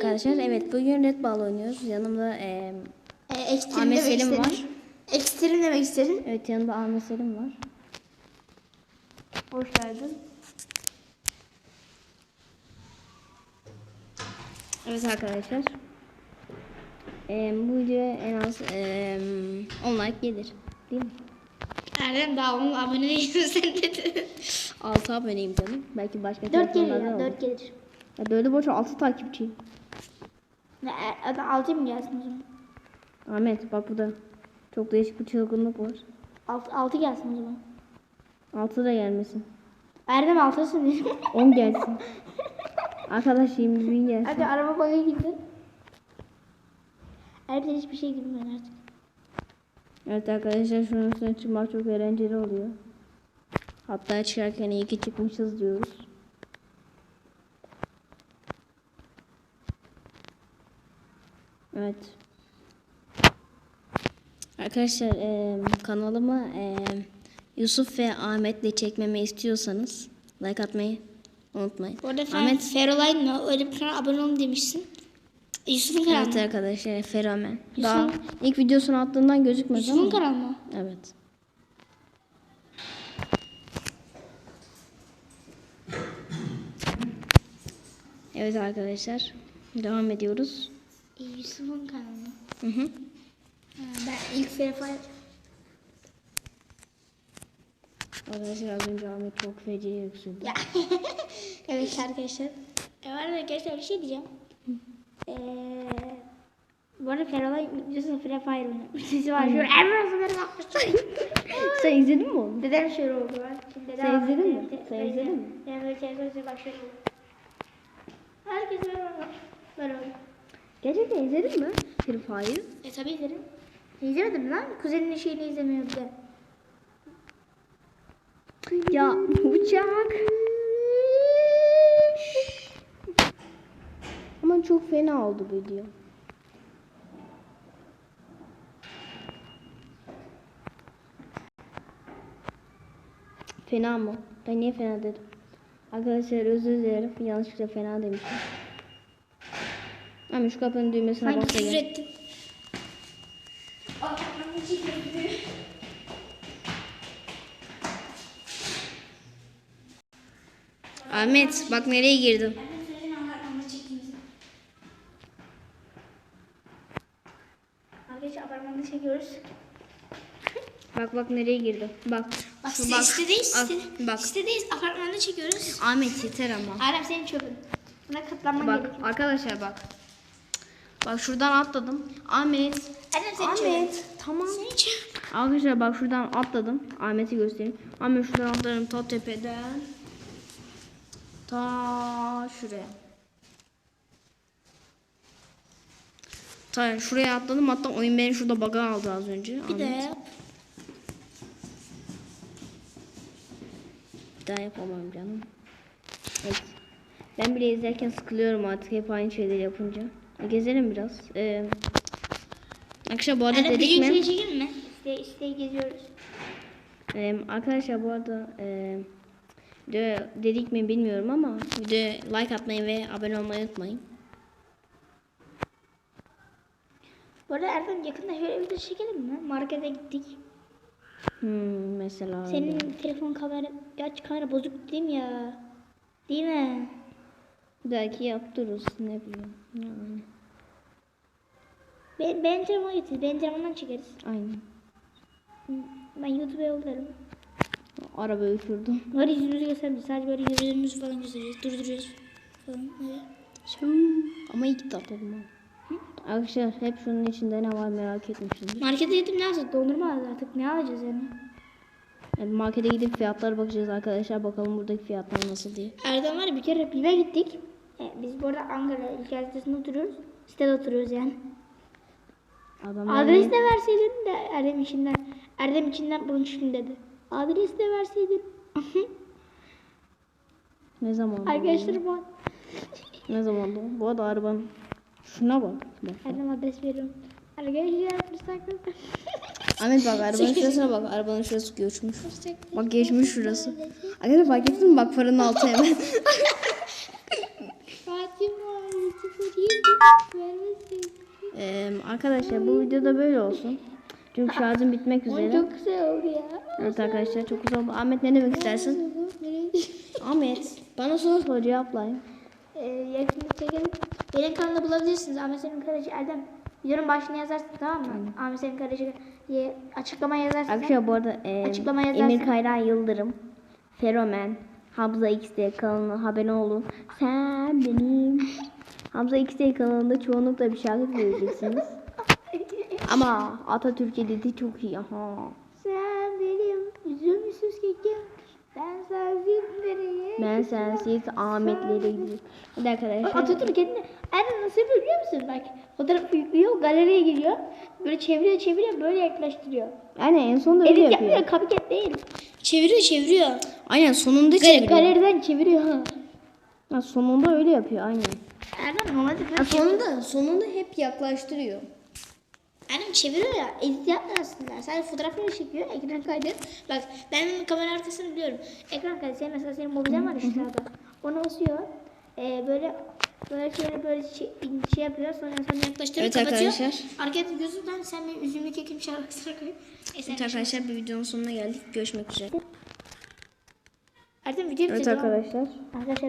Arkadaşlar evet bugün Red Ball oynuyoruz. Yanımda eee E, ekstrem Ahmet Selim var. Ekstrem demek istedim. evet yanımda Ahmet Selim var. Hoş geldin. Evet arkadaşlar. Eee bu videoya en az eee 10 like gelir. Değil mi? Erdem daha onun abone değilsin sen dedi. 6 aboneyim canım. Belki başka 4 gelir ya olur. 4 gelir. Ya böyle boş 6 takipçiyim. Ne, e, 6 mı gelsin o zaman? Ahmet bak burada çok değişik bir çılgınlık var. 6, 6 gelsin o zaman. 6 da gelmesin. Erdem 6'sın dedim. 10 gelsin. Arkadaş 20 bin gelsin. Hadi araba bana gitti. Erdem hiçbir şey bilmiyor artık. Evet arkadaşlar şunun üstüne çıkmak çok eğlenceli oluyor. Hatta çıkarken iyi ki çıkmışız diyoruz. Evet. Arkadaşlar eee kanalıma eee, Yusuf ve Ahmet'le çekmemi istiyorsanız like atmayı unutmayın. Bu arada Ahmet Feroline mı? Öyle bir kanala abone olun demişsin. Yusuf'un kanalı Evet mı? arkadaşlar Fenomen. Yusuf- Daha ilk videosunu attığından gözükmez Yusuf'un ama. kanalı mı? Evet. Evet arkadaşlar. Devam ediyoruz. E, Yusuf'un kanalı mı? Hı hı. Ha, ben ilk Feroline... Arkadaşlar az önce Ahmet çok feci yüksüldü. Ya. evet arkadaşlar. E, var arkadaşlar bir şey diyeceğim. Eee... Bu arada Feroline videosunda Free Fire oynamış. Sesi var. Şöyle Emre Sümer'i yapmışlar. Sen izledin mi onu? Dedem şöyle oldu. Şimdi dedem Sen izledin mi? Sen izledin mi? Yani böyle televizyon bak şöyle. Herkes böyle oldu. Böyle oldu. Gerçekten izledin mi? Free Fire'ı. E tabi izledim. İzlemedim lan. Kuzeninin şeyini izlemiyor bir de. Ya uçak. Ama çok fena oldu bu video. Fena mı? Ben niye fena dedim? Arkadaşlar özür dilerim. Yanlışlıkla fena demişim. Ama şu kapının düğmesine Sanki bas ettim. Ahmet bak nereye girdim. Arkadaşlar apartmanda çekiyoruz. Bak bak nereye girdim. Bak. Bak, Şu bak sitedeyiz. Al, bak. Sitedeyiz. Apartmanda çekiyoruz. Ahmet yeter ama. Adem senin çöpün. Buna katlanman Bak gerekiyor. arkadaşlar bak. Bak şuradan atladım. Ahmet. Ahmet. Tamam. Arkadaşlar bak şuradan atladım. Ahmet'i göstereyim. Ahmet şuradan atladım ta tepeden. Ta şuraya. Ta şuraya atladım. Hatta oyun beni şurada baga aldı az önce. Bir de Ahmet. yap. Bir daha yapamam canım. Evet. Ben bile izlerken sıkılıyorum artık hep aynı şeyleri yapınca. Gezelim biraz. Ee, arkadaşlar bu arada bir dedik mi? şey çekelim mi? İşte, işte geziyoruz. Ee, arkadaşlar bu arada e, video dedik mi bilmiyorum ama videoya like atmayı ve abone olmayı unutmayın. Bu arada Erdem yakında şöyle bir de çekelim mi? Markete gittik. Hmm, mesela öyle. Senin telefon kamera, gerçi kamera bozuk değil mi ya? Değil mi? belki yaptırırız ne bileyim. Yani, Ben, benim telefona getir. Benim telefondan çekeriz. aynen. Ben YouTube'a yollarım. Araba uçurdum. Böyle yüzümüzü göstermiyoruz. Sadece böyle yüzümüzü falan göstereceğiz. Durduruyoruz. Falan. Ama iyi ki atladım ha. Arkadaşlar hep şunun içinde ne var merak etmişimdir. Markete gidip ne alacağız? Dondurma alacağız artık. Ne alacağız yani? Yani markete gidip fiyatlara bakacağız arkadaşlar. Bakalım buradaki fiyatlar nasıl diye. Erdem var ya, bir kere BİM'e gittik. E, biz bu arada Ankara İlker sitesinde oturuyoruz. Sitede oturuyoruz yani. Adamlar Adres de verseydin de Erdem içinden. Erdem içinden bunun için dedi. Adres de verseydin. ne zaman? oldu? Arkadaşlarım var. Ne zaman oldu? Bu arada arabanın şuna bak. bak. Erdem adres veriyorum. Arkadaşlar fırsat Ahmet bak arabanın şurasına bak. Arabanın şurası göçmüş. Bak geçmiş şurası. Arkadaşlar fark ettin mi? Bak fırının altı hemen. Ee, arkadaşlar bu videoda böyle olsun. Çünkü şarjım bitmek üzere. çok güzel oldu ya. Evet arkadaşlar çok güzel oldu. Ahmet ne demek istersin? Ahmet bana soru sor cevaplayın. Ee, yakını çekelim. Benim kanalda bulabilirsiniz. Ahmet Selim Karacı Erdem. Videonun başına yazarsın tamam mı? Ahmet Selim Karacı diye açıklama yazarsın. Arkadaşlar bu arada e, Açıklama yazarsın. Emir Kayran Yıldırım, Feromen, Hamza XD kanalına abone olun. Sen benim. Hamza XD kanalında çoğunlukla bir şarkı göreceksiniz. Ama Atatürk'e dedi çok iyi. Aha. Sen benim üzümsüz kekim. Ben sensiz nereye? Ben sensiz Ahmetlere gidiyorum. Hadi arkadaşlar. Atatürk kendini Erdem nasıl yapıyor biliyor musun? Bak fotoğrafı yüklüyor, galeriye giriyor. Böyle çeviriyor çeviriyor böyle yaklaştırıyor. Aynen en sonunda öyle Edit yapıyor. yapmıyor, copycat değil. Çeviriyor çeviriyor. Aynen sonunda Gal- çeviriyor. galeriden çeviriyor. Ha, sonunda öyle yapıyor aynen. Erdem normalde Ha, sonunda sonunda hep yaklaştırıyor. Erdem çeviriyor ya. Edit yapmıyor aslında. Sadece fotoğrafları çekiyor. Ekran kaydı. Bak ben kamera arkasını biliyorum. Ekran kaydı. Senin mesela senin mobilden var işte sağda. Onu basıyor. Ee, böyle böyle şeyleri böyle şey, şey yapıyor. Sonra sonra yaklaştırıyor. Evet kapatıyor. arkadaşlar. Arkada gözünden sen benim üzümlü kekim şarkısına koy. Evet arkadaşlar bir videonun sonuna geldik. Görüşmek üzere. Erdem video Evet arkadaşlar. Arkadaşlar